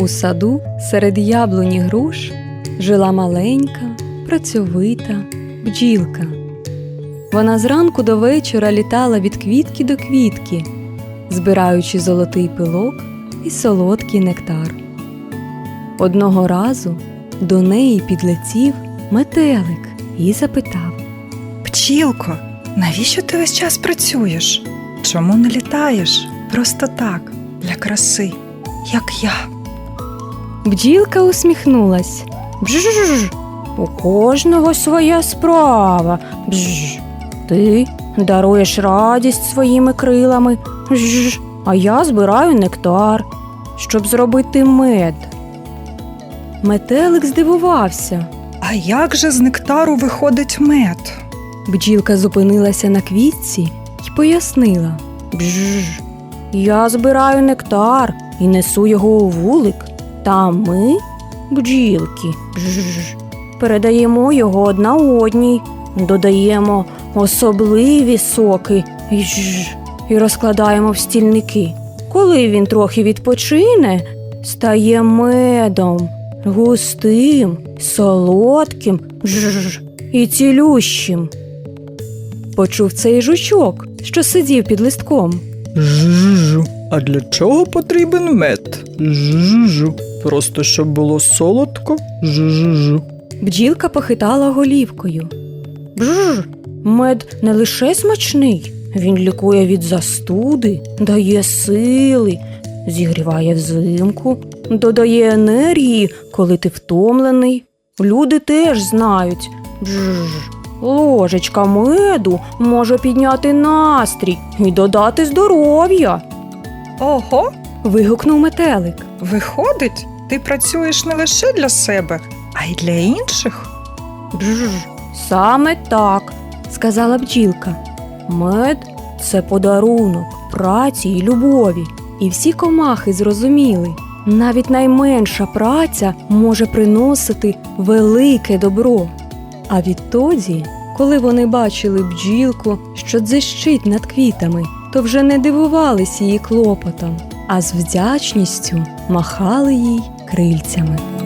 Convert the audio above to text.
У саду серед яблуні груш жила маленька, працьовита бджілка. Вона зранку до вечора літала від квітки до квітки, збираючи золотий пилок і солодкий нектар. Одного разу до неї підлетів метелик і запитав. Пчілко, навіщо ти весь час працюєш? Чому не літаєш? Просто так, для краси, як я. Бджілка усміхнулась. Бжж, у кожного своя справа. Бжж. Ти даруєш радість своїми крилами. Бжж. А я збираю нектар, щоб зробити мед. Метелик здивувався. А як же з нектару виходить мед? Бджілка зупинилася на квітці і пояснила: Бжж, я збираю нектар і несу його у вулик. Та ми, бджілки, бжж, передаємо його одна одній, додаємо особливі соки жж, і розкладаємо в стільники. Коли він трохи відпочине, стає медом, густим, солодким жж, і цілющим. Почув цей жучок, що сидів під листком. Жужу. А для чого потрібен мед? Жужу. Просто щоб було солодко. Жужу. Бджілка похитала голівкою. Бжж, мед не лише смачний, він лікує від застуди, дає сили, зігріває взимку, додає енергії, коли ти втомлений. Люди теж знають. Бжж, ложечка меду може підняти настрій і додати здоров'я. Ого, Вигукнув метелик. виходить, ти працюєш не лише для себе, а й для інших. Бжж, саме так, сказала бджілка. Мед це подарунок праці і любові. І всі комахи зрозуміли, навіть найменша праця може приносити велике добро. А відтоді, коли вони бачили бджілку, що дзищить над квітами, то вже не дивувались її клопотом, а з вдячністю махали їй крильцями.